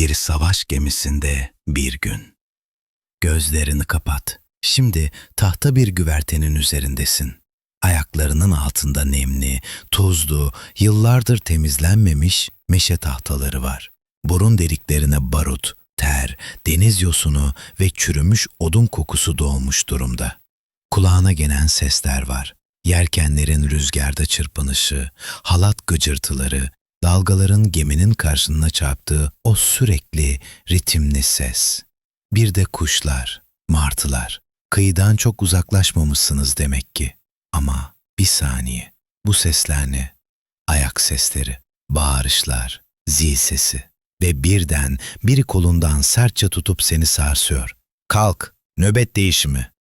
Bir savaş gemisinde bir gün. Gözlerini kapat. Şimdi tahta bir güvertenin üzerindesin. Ayaklarının altında nemli, tuzlu, yıllardır temizlenmemiş meşe tahtaları var. Burun deliklerine barut, ter, deniz yosunu ve çürümüş odun kokusu dolmuş durumda. Kulağına gelen sesler var. Yelkenlerin rüzgarda çırpınışı, halat gıcırtıları, dalgaların geminin karşısına çarptığı o sürekli ritimli ses. Bir de kuşlar, martılar. Kıyıdan çok uzaklaşmamışsınız demek ki. Ama bir saniye. Bu sesler ne? Ayak sesleri, bağırışlar, zil sesi. Ve birden biri kolundan sertçe tutup seni sarsıyor. Kalk, nöbet değişimi.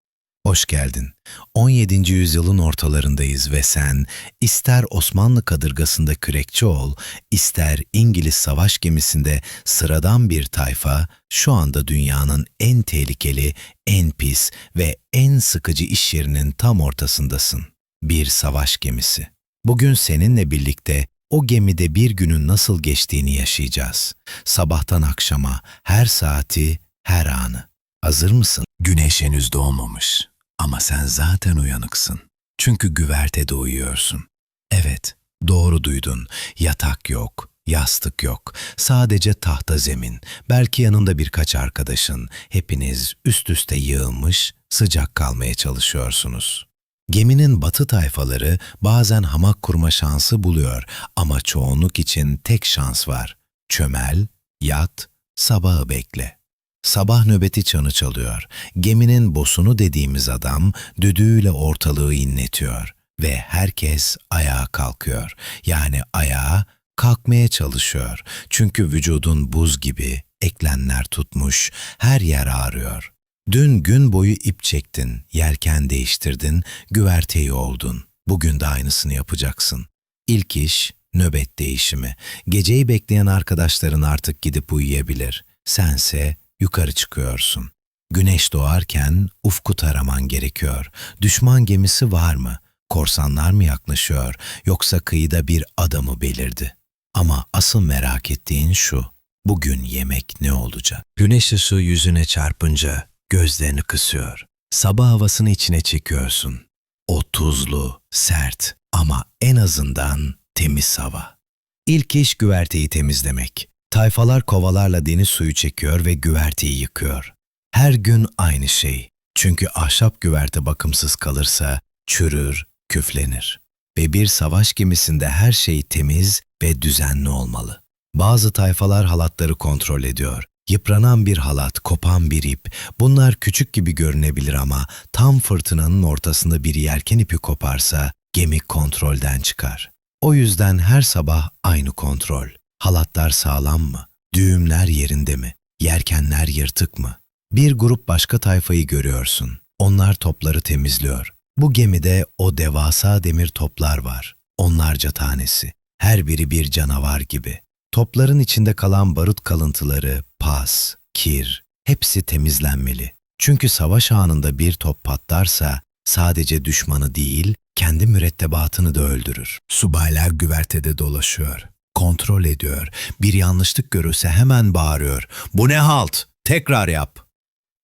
Hoş geldin. 17. yüzyılın ortalarındayız ve sen ister Osmanlı kadırgasında kürekçi ol, ister İngiliz savaş gemisinde sıradan bir tayfa, şu anda dünyanın en tehlikeli, en pis ve en sıkıcı iş yerinin tam ortasındasın. Bir savaş gemisi. Bugün seninle birlikte o gemide bir günün nasıl geçtiğini yaşayacağız. Sabahtan akşama, her saati, her anı. Hazır mısın? Güneş henüz doğmamış ama sen zaten uyanıksın. Çünkü güvertede uyuyorsun. Evet, doğru duydun. Yatak yok, yastık yok. Sadece tahta zemin. Belki yanında birkaç arkadaşın. Hepiniz üst üste yığılmış, sıcak kalmaya çalışıyorsunuz. Geminin batı tayfaları bazen hamak kurma şansı buluyor ama çoğunluk için tek şans var. Çömel, yat, sabahı bekle. Sabah nöbeti çanı çalıyor. Geminin bosunu dediğimiz adam düdüğüyle ortalığı inletiyor ve herkes ayağa kalkıyor. Yani ayağa kalkmaya çalışıyor. Çünkü vücudun buz gibi eklenler tutmuş, her yer ağrıyor. Dün gün boyu ip çektin, yelken değiştirdin, güverteyi oldun. Bugün de aynısını yapacaksın. İlk iş nöbet değişimi. Geceyi bekleyen arkadaşların artık gidip uyuyabilir. Sense yukarı çıkıyorsun. Güneş doğarken ufku taraman gerekiyor. Düşman gemisi var mı? Korsanlar mı yaklaşıyor yoksa kıyıda bir adamı belirdi? Ama asıl merak ettiğin şu. Bugün yemek ne olacak? Güneş ışığı yüzüne çarpınca gözlerini kısıyor. Sabah havasını içine çekiyorsun. O tuzlu, sert ama en azından temiz hava. İlk iş güverteyi temizlemek. Tayfalar kovalarla deniz suyu çekiyor ve güverteyi yıkıyor. Her gün aynı şey. Çünkü ahşap güverte bakımsız kalırsa çürür, küflenir. Ve bir savaş gemisinde her şey temiz ve düzenli olmalı. Bazı tayfalar halatları kontrol ediyor. Yıpranan bir halat, kopan bir ip, bunlar küçük gibi görünebilir ama tam fırtınanın ortasında bir yelken ipi koparsa gemi kontrolden çıkar. O yüzden her sabah aynı kontrol. Halatlar sağlam mı? Düğümler yerinde mi? Yerkenler yırtık mı? Bir grup başka tayfayı görüyorsun. Onlar topları temizliyor. Bu gemide o devasa demir toplar var. Onlarca tanesi. Her biri bir canavar gibi. Topların içinde kalan barut kalıntıları, pas, kir, hepsi temizlenmeli. Çünkü savaş anında bir top patlarsa sadece düşmanı değil, kendi mürettebatını da öldürür. Subaylar güvertede dolaşıyor, kontrol ediyor. Bir yanlışlık görürse hemen bağırıyor. Bu ne halt? Tekrar yap.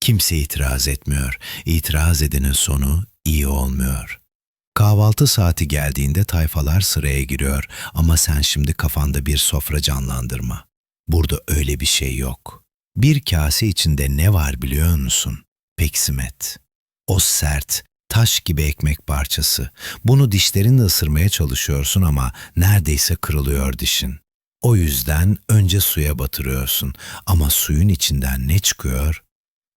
Kimse itiraz etmiyor. İtiraz edenin sonu iyi olmuyor. Kahvaltı saati geldiğinde tayfalar sıraya giriyor ama sen şimdi kafanda bir sofra canlandırma. Burada öyle bir şey yok. Bir kase içinde ne var biliyor musun? Peksimet. O sert, taş gibi ekmek parçası. Bunu dişlerinle ısırmaya çalışıyorsun ama neredeyse kırılıyor dişin. O yüzden önce suya batırıyorsun ama suyun içinden ne çıkıyor?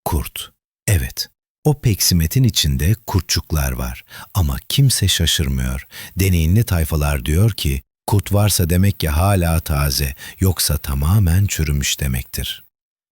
Kurt. Evet, o peksimetin içinde kurtçuklar var ama kimse şaşırmıyor. Deneyimli tayfalar diyor ki kurt varsa demek ki hala taze yoksa tamamen çürümüş demektir.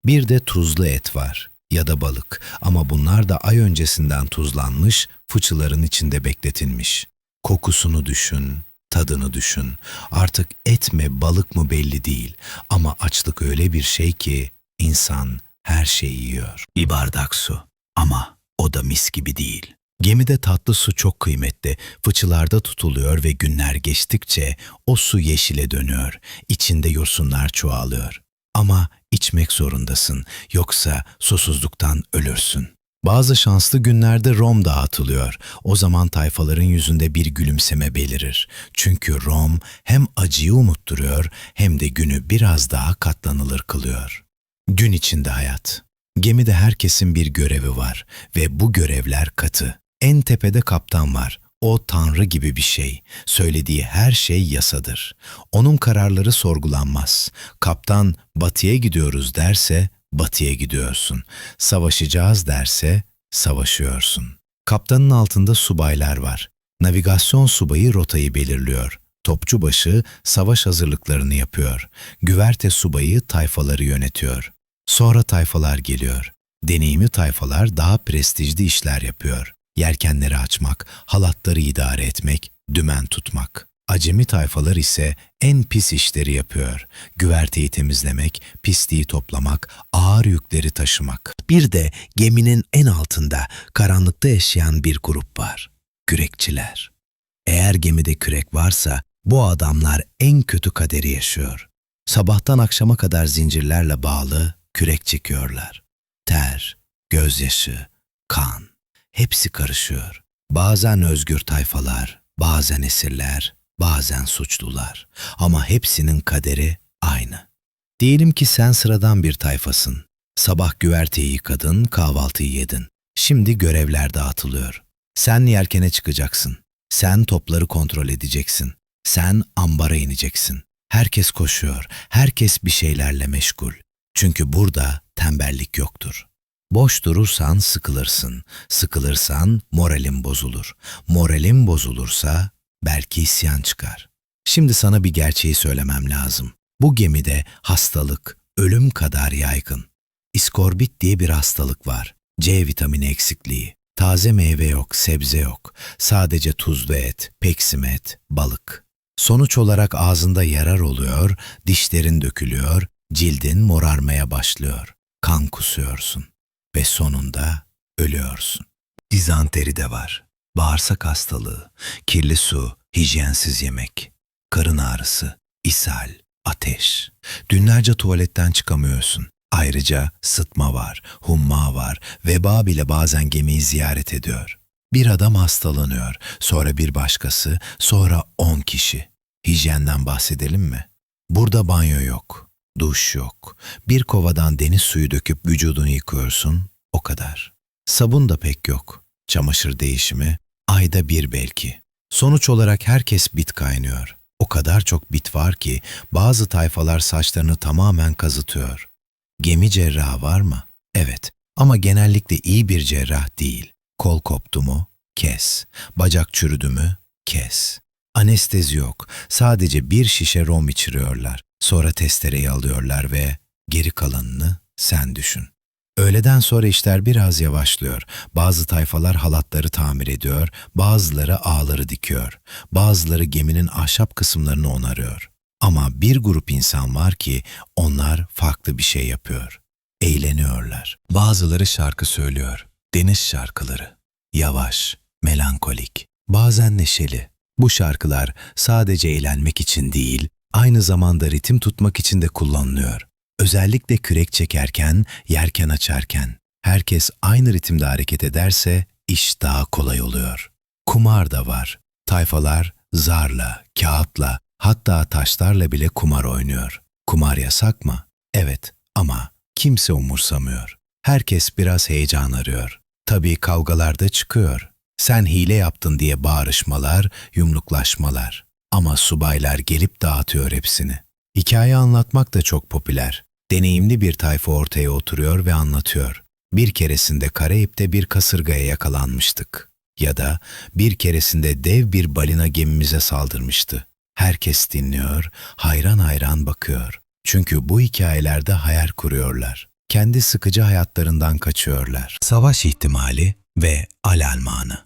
Bir de tuzlu et var ya da balık ama bunlar da ay öncesinden tuzlanmış, fıçıların içinde bekletilmiş. Kokusunu düşün, tadını düşün. Artık et mi balık mı belli değil ama açlık öyle bir şey ki insan her şeyi yiyor. Bir bardak su ama o da mis gibi değil. Gemide tatlı su çok kıymetli, fıçılarda tutuluyor ve günler geçtikçe o su yeşile dönüyor, içinde yosunlar çoğalıyor. Ama İçmek zorundasın yoksa susuzluktan ölürsün. Bazı şanslı günlerde rom dağıtılıyor. O zaman tayfaların yüzünde bir gülümseme belirir. Çünkü rom hem acıyı unutturuyor hem de günü biraz daha katlanılır kılıyor. Gün içinde hayat. Gemide herkesin bir görevi var ve bu görevler katı. En tepede kaptan var. O tanrı gibi bir şey. Söylediği her şey yasadır. Onun kararları sorgulanmaz. Kaptan batıya gidiyoruz derse batıya gidiyorsun. Savaşacağız derse savaşıyorsun. Kaptanın altında subaylar var. Navigasyon subayı rotayı belirliyor. Topçubaşı savaş hazırlıklarını yapıyor. Güverte subayı tayfaları yönetiyor. Sonra tayfalar geliyor. Deneyimli tayfalar daha prestijli işler yapıyor. Yelkenleri açmak, halatları idare etmek, dümen tutmak. Acemi tayfalar ise en pis işleri yapıyor. Güverteyi temizlemek, pisliği toplamak, ağır yükleri taşımak. Bir de geminin en altında karanlıkta yaşayan bir grup var. Kürekçiler. Eğer gemide kürek varsa bu adamlar en kötü kaderi yaşıyor. Sabahtan akşama kadar zincirlerle bağlı kürek çekiyorlar. Ter, gözyaşı, kan hepsi karışıyor. Bazen özgür tayfalar, bazen esirler, bazen suçlular ama hepsinin kaderi aynı. Diyelim ki sen sıradan bir tayfasın. Sabah güverteyi yıkadın, kahvaltıyı yedin. Şimdi görevler dağıtılıyor. Sen yelkene çıkacaksın. Sen topları kontrol edeceksin. Sen ambara ineceksin. Herkes koşuyor, herkes bir şeylerle meşgul. Çünkü burada tembellik yoktur. Boş durursan sıkılırsın. Sıkılırsan moralin bozulur. Moralin bozulursa belki isyan çıkar. Şimdi sana bir gerçeği söylemem lazım. Bu gemide hastalık ölüm kadar yaygın. İskorbit diye bir hastalık var. C vitamini eksikliği. Taze meyve yok, sebze yok. Sadece tuzlu et, peksimet, balık. Sonuç olarak ağzında yarar oluyor, dişlerin dökülüyor, cildin morarmaya başlıyor. Kan kusuyorsun ve sonunda ölüyorsun. Dizanteri de var. Bağırsak hastalığı, kirli su, hijyensiz yemek, karın ağrısı, ishal, ateş. Dünlerce tuvaletten çıkamıyorsun. Ayrıca sıtma var, humma var, veba bile bazen gemiyi ziyaret ediyor. Bir adam hastalanıyor, sonra bir başkası, sonra on kişi. Hijyenden bahsedelim mi? Burada banyo yok, duş yok. Bir kovadan deniz suyu döküp vücudunu yıkıyorsun, o kadar. Sabun da pek yok. Çamaşır değişimi, ayda bir belki. Sonuç olarak herkes bit kaynıyor. O kadar çok bit var ki bazı tayfalar saçlarını tamamen kazıtıyor. Gemi cerrahı var mı? Evet. Ama genellikle iyi bir cerrah değil. Kol koptu mu? Kes. Bacak çürüdü mü? Kes. Anestezi yok. Sadece bir şişe rom içiriyorlar. Sonra testereyi alıyorlar ve geri kalanını sen düşün. Öğleden sonra işler biraz yavaşlıyor. Bazı tayfalar halatları tamir ediyor, bazıları ağları dikiyor, bazıları geminin ahşap kısımlarını onarıyor. Ama bir grup insan var ki onlar farklı bir şey yapıyor. Eğleniyorlar. Bazıları şarkı söylüyor. Deniz şarkıları. Yavaş, melankolik, bazen neşeli. Bu şarkılar sadece eğlenmek için değil, aynı zamanda ritim tutmak için de kullanılıyor. Özellikle kürek çekerken, yerken açarken, herkes aynı ritimde hareket ederse iş daha kolay oluyor. Kumar da var. Tayfalar zarla, kağıtla, hatta taşlarla bile kumar oynuyor. Kumar yasak mı? Evet ama kimse umursamıyor. Herkes biraz heyecan arıyor. Tabii kavgalar da çıkıyor. Sen hile yaptın diye bağırışmalar, yumruklaşmalar. Ama subaylar gelip dağıtıyor hepsini. Hikaye anlatmak da çok popüler. Deneyimli bir tayfa ortaya oturuyor ve anlatıyor. Bir keresinde Karayip'te bir kasırgaya yakalanmıştık. Ya da bir keresinde dev bir balina gemimize saldırmıştı. Herkes dinliyor, hayran hayran bakıyor. Çünkü bu hikayelerde hayal kuruyorlar. Kendi sıkıcı hayatlarından kaçıyorlar. Savaş ihtimali ve alalmanı.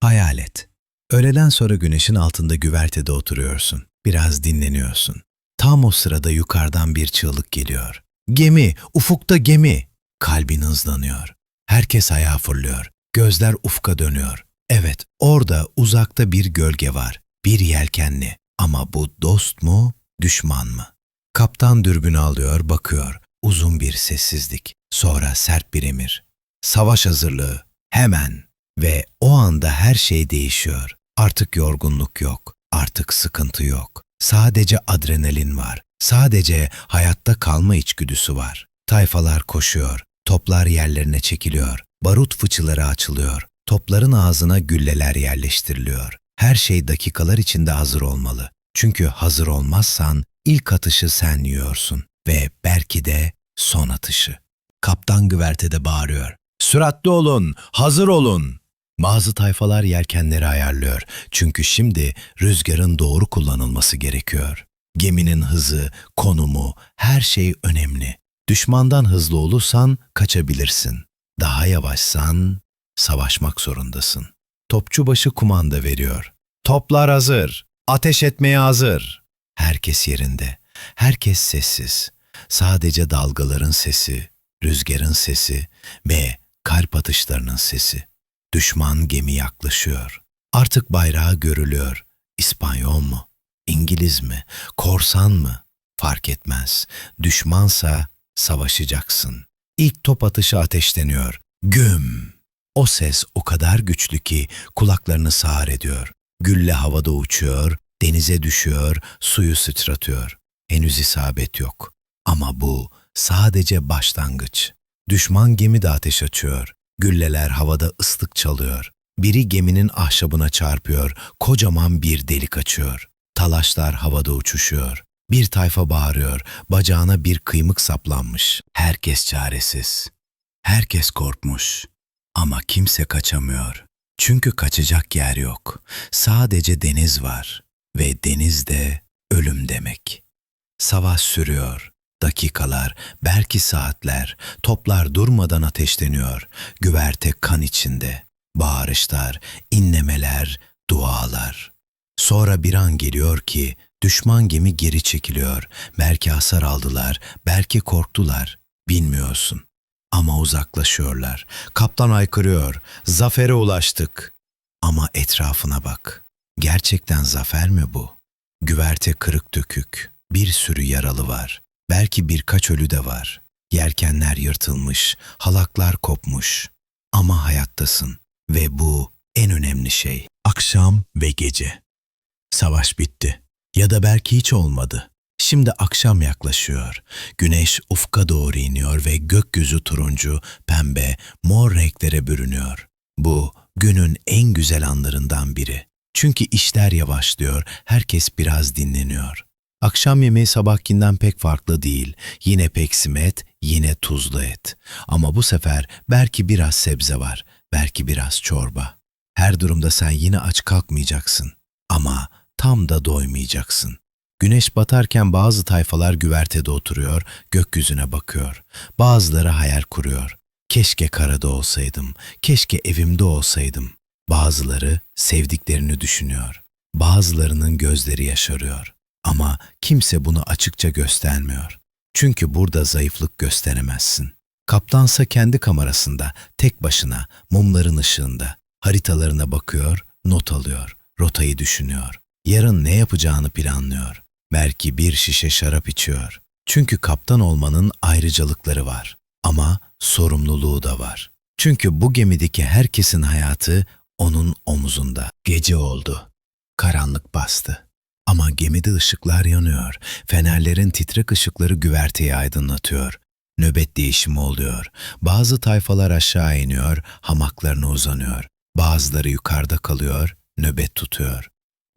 Hayal et. Öğleden sonra güneşin altında güvertede oturuyorsun. Biraz dinleniyorsun. Tam o sırada yukarıdan bir çığlık geliyor. Gemi, ufukta gemi. Kalbin hızlanıyor. Herkes ayağa fırlıyor. Gözler ufka dönüyor. Evet, orada uzakta bir gölge var. Bir yelkenli. Ama bu dost mu, düşman mı? Kaptan dürbünü alıyor, bakıyor. uzun bir sessizlik. Sonra sert bir emir. Savaş hazırlığı. Hemen. Ve o anda her şey değişiyor. Artık yorgunluk yok. Artık sıkıntı yok. Sadece adrenalin var. Sadece hayatta kalma içgüdüsü var. Tayfalar koşuyor. Toplar yerlerine çekiliyor. Barut fıçıları açılıyor. Topların ağzına gülleler yerleştiriliyor. Her şey dakikalar içinde hazır olmalı. Çünkü hazır olmazsan ilk atışı sen yiyorsun ve belki de son atışı. Kaptan güvertede bağırıyor. Süratli olun, hazır olun. Bazı tayfalar yelkenleri ayarlıyor. Çünkü şimdi rüzgarın doğru kullanılması gerekiyor. Geminin hızı, konumu, her şey önemli. Düşmandan hızlı olursan kaçabilirsin. Daha yavaşsan savaşmak zorundasın. Topçu başı kumanda veriyor. Toplar hazır. Ateş etmeye hazır. Herkes yerinde. Herkes sessiz. Sadece dalgaların sesi, rüzgarın sesi ve kalp atışlarının sesi. Düşman gemi yaklaşıyor. Artık bayrağı görülüyor. İspanyol mu? İngiliz mi? Korsan mı? Fark etmez. Düşmansa savaşacaksın. İlk top atışı ateşleniyor. Güm! O ses o kadar güçlü ki kulaklarını sağır ediyor. Gülle havada uçuyor, denize düşüyor, suyu sıçratıyor. Henüz isabet yok. Ama bu sadece başlangıç. Düşman gemi de ateş açıyor. Gülleler havada ıslık çalıyor. Biri geminin ahşabına çarpıyor, kocaman bir delik açıyor. Talaşlar havada uçuşuyor. Bir tayfa bağırıyor, bacağına bir kıymık saplanmış. Herkes çaresiz. Herkes korkmuş. Ama kimse kaçamıyor. Çünkü kaçacak yer yok. Sadece deniz var ve deniz de ölüm demek. Savaş sürüyor. Dakikalar, belki saatler, toplar durmadan ateşleniyor. Güverte kan içinde. Bağırışlar, inlemeler, dualar. Sonra bir an geliyor ki düşman gemi geri çekiliyor. Belki hasar aldılar, belki korktular. Bilmiyorsun. Ama uzaklaşıyorlar. Kaptan aykırıyor. Zafere ulaştık. Ama etrafına bak. Gerçekten zafer mi bu? Güverte kırık dökük. Bir sürü yaralı var. Belki birkaç ölü de var. Yelkenler yırtılmış, halaklar kopmuş. Ama hayattasın ve bu en önemli şey. Akşam ve gece. Savaş bitti. Ya da belki hiç olmadı. Şimdi akşam yaklaşıyor. Güneş ufka doğru iniyor ve gökyüzü turuncu, pembe, mor renklere bürünüyor. Bu günün en güzel anlarından biri. Çünkü işler yavaşlıyor, herkes biraz dinleniyor. Akşam yemeği sabahkinden pek farklı değil. Yine peksimet, yine tuzlu et. Ama bu sefer belki biraz sebze var, belki biraz çorba. Her durumda sen yine aç kalkmayacaksın. Ama tam da doymayacaksın. Güneş batarken bazı tayfalar güvertede oturuyor, gökyüzüne bakıyor. Bazıları hayal kuruyor. Keşke karada olsaydım, keşke evimde olsaydım. Bazıları sevdiklerini düşünüyor. Bazılarının gözleri yaşarıyor. Ama kimse bunu açıkça göstermiyor. Çünkü burada zayıflık gösteremezsin. Kaptansa kendi kamerasında, tek başına, mumların ışığında, haritalarına bakıyor, not alıyor, rotayı düşünüyor. Yarın ne yapacağını planlıyor. Belki bir şişe şarap içiyor. Çünkü kaptan olmanın ayrıcalıkları var. Ama sorumluluğu da var. Çünkü bu gemideki herkesin hayatı onun omuzunda. Gece oldu. Karanlık bastı. Ama gemide ışıklar yanıyor. Fenerlerin titrek ışıkları güverteyi aydınlatıyor. Nöbet değişimi oluyor. Bazı tayfalar aşağı iniyor, hamaklarına uzanıyor. Bazıları yukarıda kalıyor, nöbet tutuyor.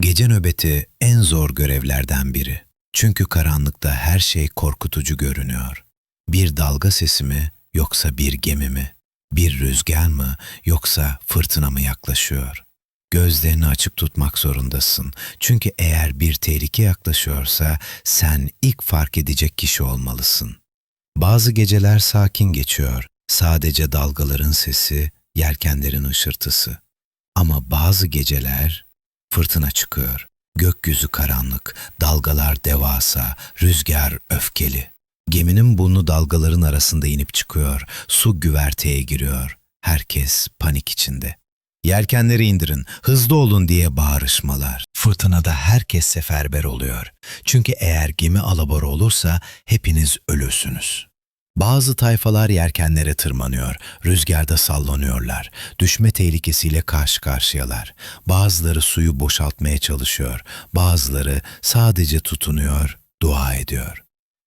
Gece nöbeti en zor görevlerden biri. Çünkü karanlıkta her şey korkutucu görünüyor. Bir dalga sesi mi yoksa bir gemi mi? Bir rüzgar mı yoksa fırtına mı yaklaşıyor? Gözlerini açık tutmak zorundasın. Çünkü eğer bir tehlike yaklaşıyorsa sen ilk fark edecek kişi olmalısın. Bazı geceler sakin geçiyor. Sadece dalgaların sesi, yelkenlerin ışırtısı. Ama bazı geceler fırtına çıkıyor. Gökyüzü karanlık, dalgalar devasa, rüzgar öfkeli. Geminin burnu dalgaların arasında inip çıkıyor, su güverteye giriyor. Herkes panik içinde. Yelkenleri indirin, hızlı olun diye bağırışmalar. Fırtınada herkes seferber oluyor. Çünkü eğer gemi alabora olursa hepiniz ölürsünüz. Bazı tayfalar yerkenlere tırmanıyor, rüzgarda sallanıyorlar. Düşme tehlikesiyle karşı karşıyalar. Bazıları suyu boşaltmaya çalışıyor, bazıları sadece tutunuyor, dua ediyor.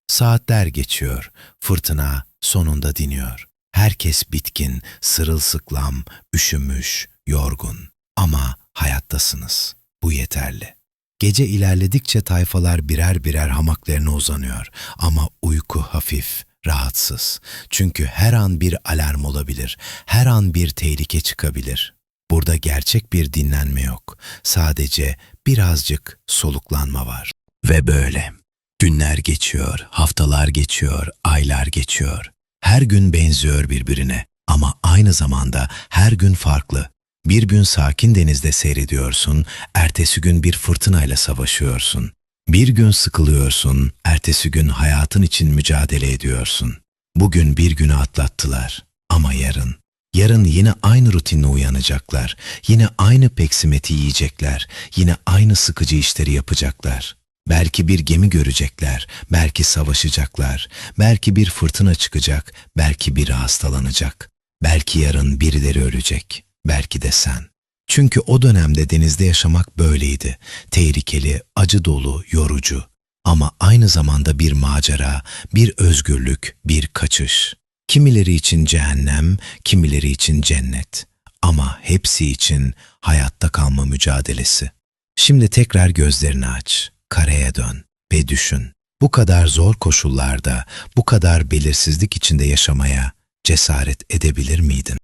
Saatler geçiyor, fırtına sonunda diniyor. Herkes bitkin, sırılsıklam, üşümüş, yorgun. Ama hayattasınız. Bu yeterli. Gece ilerledikçe tayfalar birer birer hamaklarına uzanıyor ama uyku hafif, rahatsız. Çünkü her an bir alarm olabilir, her an bir tehlike çıkabilir. Burada gerçek bir dinlenme yok. Sadece birazcık soluklanma var. Ve böyle. Günler geçiyor, haftalar geçiyor, aylar geçiyor. Her gün benziyor birbirine ama aynı zamanda her gün farklı. Bir gün sakin denizde seyrediyorsun, ertesi gün bir fırtınayla savaşıyorsun. Bir gün sıkılıyorsun, ertesi gün hayatın için mücadele ediyorsun. Bugün bir günü atlattılar ama yarın, yarın yine aynı rutinle uyanacaklar. Yine aynı peksimeti yiyecekler, yine aynı sıkıcı işleri yapacaklar. Belki bir gemi görecekler, belki savaşacaklar, belki bir fırtına çıkacak, belki biri hastalanacak. Belki yarın birileri ölecek, belki de sen. Çünkü o dönemde denizde yaşamak böyleydi. Tehlikeli, acı dolu, yorucu. Ama aynı zamanda bir macera, bir özgürlük, bir kaçış. Kimileri için cehennem, kimileri için cennet. Ama hepsi için hayatta kalma mücadelesi. Şimdi tekrar gözlerini aç, kareye dön ve düşün. Bu kadar zor koşullarda, bu kadar belirsizlik içinde yaşamaya cesaret edebilir miydin?